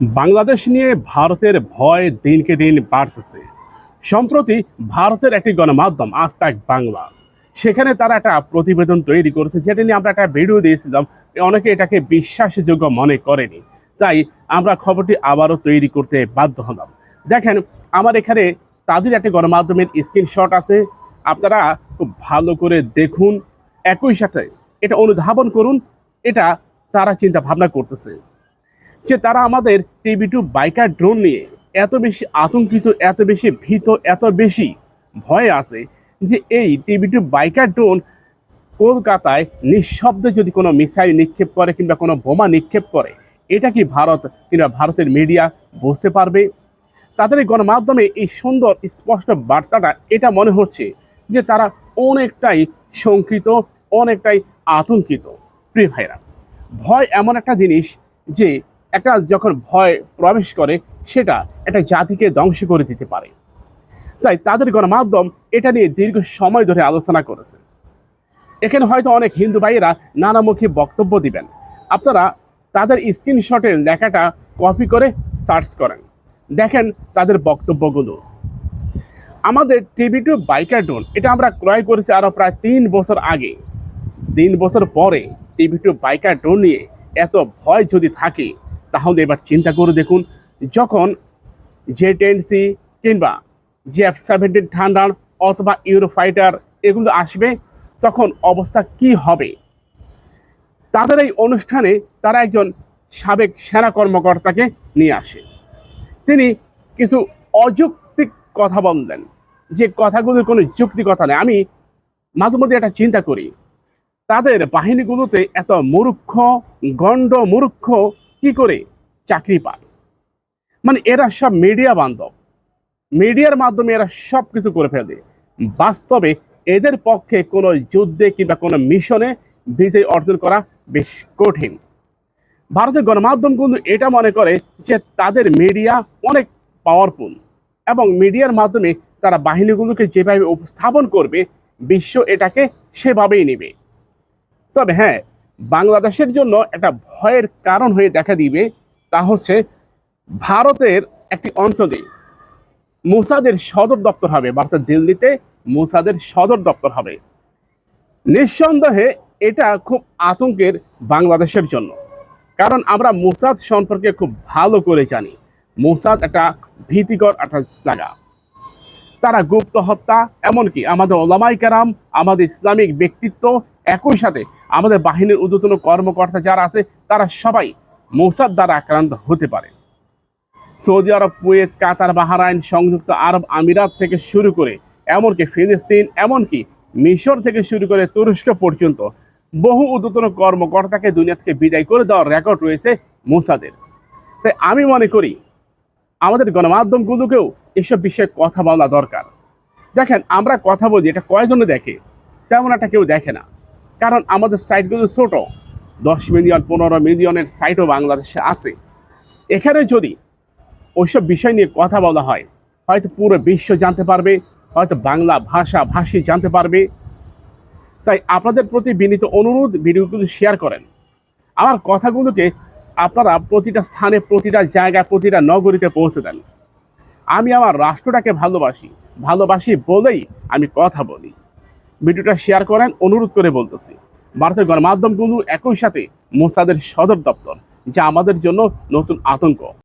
বাংলাদেশ নিয়ে ভারতের ভয় দিনকে দিন বাড়তেছে। সম্প্রতি ভারতের একটি গণমাধ্যম আজ তাক বাংলা, সেখানে তারা একটা প্রতিবেদন তৈরি করেছে, যেটা নিয়ে আমরা একটা ভিডিও দিয়েছিলাম। অনেকে এটাকে বিশ্বাসযোগ্য মনে করেনি। তাই আমরা খবরটি আবারও তৈরি করতে বাধ্য হলাম। দেখেন, আমার এখানে তাদের একটা গণমাধ্যমের স্ক্রিনশট আছে। আপনারা খুব ভালো করে দেখুন। একই সাথে এটা অনুধাবন করুন। এটা তারা চিন্তা ভাবনা করতেছে। যে তারা আমাদের টিভি টু বাইকার ড্রোন নিয়ে এত বেশি আতঙ্কিত, এত বেশি ভীত, এত বেশি ভয়ে আছে যে এই টিভি টু বাইকার ড্রোন কলকাতায় নিঃশব্দে যদি কোনো মিসাইল নিক্ষেপ করে কিংবা কোনো বোমা নিক্ষেপ করে, এটা কি ভারত কিংবা ভারতের মিডিয়া বুঝতে পারবে? তাদের গণমাধ্যমে এই সুন্দর, স্পষ্ট বার্তাটা, এটা মনে হচ্ছে যে তারা অনেকটাই শঙ্কিত, অনেকটাই আতঙ্কিত। প্রিয় ভাইরা ভয় এমন একটা জিনিস যে একটা যখন ভয় প্রবেশ করে, সেটা একটা জাতিকে ধ্বংস করে দিতে পারে। তাই তাদের গণমাধ্যম এটা নিয়ে দীর্ঘ সময় ধরে আলোচনা করেছে। এখানে হয়তো অনেক হিন্দু ভাইয়েরা নানামুখী বক্তব্য দিবেন। আপনারা তাদের স্ক্রিনশটের লেখাটা কপি করে সার্চ করেন। দেখেন তাদের বক্তব্যগুলো। আমাদের টিভি টু বাইকার ড্রোন এটা আমরা ক্রয় করেছি আরও প্রায় তিন বছর আগে। তিন বছর পরে টিভি টু বাইকার ড্রোন নিয়ে এত ভয় যদি থাকে তাহলে এবার চিন্তা করে দেখুন, যখন জে টেন সি কিংবা জে এফ সেভেন্টিন ঠান্ডার অথবা ইউরো ফাইটার এগুলো আসবে, তখন অবস্থা কি হবে? তাদের এই অনুষ্ঠানে তারা একজন সাবেক সেনা কর্মকর্তাকে নিয়ে আসে। তিনি কিছু অযৌক্তিক কথা বললেন, যে কথাগুলোর কোনো যুক্তি কথা নেই। আমি মাঝে মধ্যে একটা চিন্তা করি, তাদের বাহিনীগুলোতে এত মূর্খ, গণ্ড মূর্খ কি করে? চাকরি পায়। মানে এরা সব মিডিয়া বান্ধব। মিডিয়ার মাধ্যমে এরা সব কিছু করে ফেলে। বাস্তবে এদের পক্ষে কোনো যুদ্ধে কিংবা কোনো মিশনে বিজয় অর্জন করা বেশ কঠিন। ভারতের গণমাধ্যম কিন্তু এটা মনে করে যে তাদের মিডিয়া অনেক পাওয়ারফুল এবং মিডিয়ার মাধ্যমে তারা বাহিনীগুলোকে যেভাবে উপস্থাপন করবে, বিশ্ব এটাকে সেভাবেই নেবে। তবে হ্যাঁ বাংলাদেশের জন্য একটা ভয়ের কারণ হয়ে দেখা দিবে তা হচ্ছে ভারতের একটি অঞ্চলে মোসাদের সদর দপ্তর হবে। ভারতের দিল্লিতে মোসাদের সদর দপ্তর হবে। নিঃসন্দেহে এটা খুব আতঙ্কের বাংলাদেশের জন্য। কারণ আমরা মোসাদ সম্পর্কে খুব ভালো করে জানি। মোসাদ একটা ভীতিকর একটা জায়গা। তারা গুপ্ত হত্যা, এমনকি আমাদের ওলামাই কেরাম, আমাদের ইসলামিক ব্যক্তিত্ব একই সাথে আমাদের বাহিনীর ঊর্ধ্বতন কর্মকর্তা যারা আছে, তারা সবাই মোসাদ দ্বারা আক্রান্ত হতে পারে। Saudi Arab, Kuwait, Qatar, Bahrain সংযুক্ত আরব আমিরাত থেকে শুরু করে, এমনকি ফিলিস্তিন, এমনকি মিশর থেকে শুরু করে তুরস্ক পর্যন্ত বহু ঊর্ধ্বতন কর্মকর্তাকে দুনিয়া থেকে বিদায় করে দেওয়ার রেকর্ড রয়েছে মোসাদের। তাই আমি মনে করি, আমাদের গণমাধ্যমগুলোকেও এসব বিষয়ে কথা বলা দরকার। দেখেন, আমরা কথা বলি, এটা কয়জনে দেখে? তেমন একটা কেউ দেখে না। কারণ আমাদের সাইটগুলো ছোট। দশ মিলিয়ন পনেরো মিলিয়নের সাইটও বাংলাদেশে আছে। এখানে যদি ওইসব বিষয় নিয়ে কথা বলা হয়, হয়তো পুরো বিশ্ব জানতে পারবে, হয়তো বাংলা ভাষা ভাষী জানতে পারবে। তাই আপনাদের প্রতি বিনীত অনুরোধ, ভিডিওগুলো শেয়ার করেন। আমার কথাগুলোকে আপনারা প্রতিটা স্থানে, প্রতিটা জায়গায়, প্রতিটা নগরীতে পৌঁছে দেন। আমি আমার রাষ্ট্রটাকে ভালোবাসি। ভালোবাসি বলেই আমি কথা বলি। ভিডিওটা শেয়ার করেন, অনুরোধ করে বলতেছি। ভারতের গণমাধ্যমগুলো একই সাথে মোসাদের সদর দপ্তর, যা আমাদের জন্য নতুন আতঙ্ক।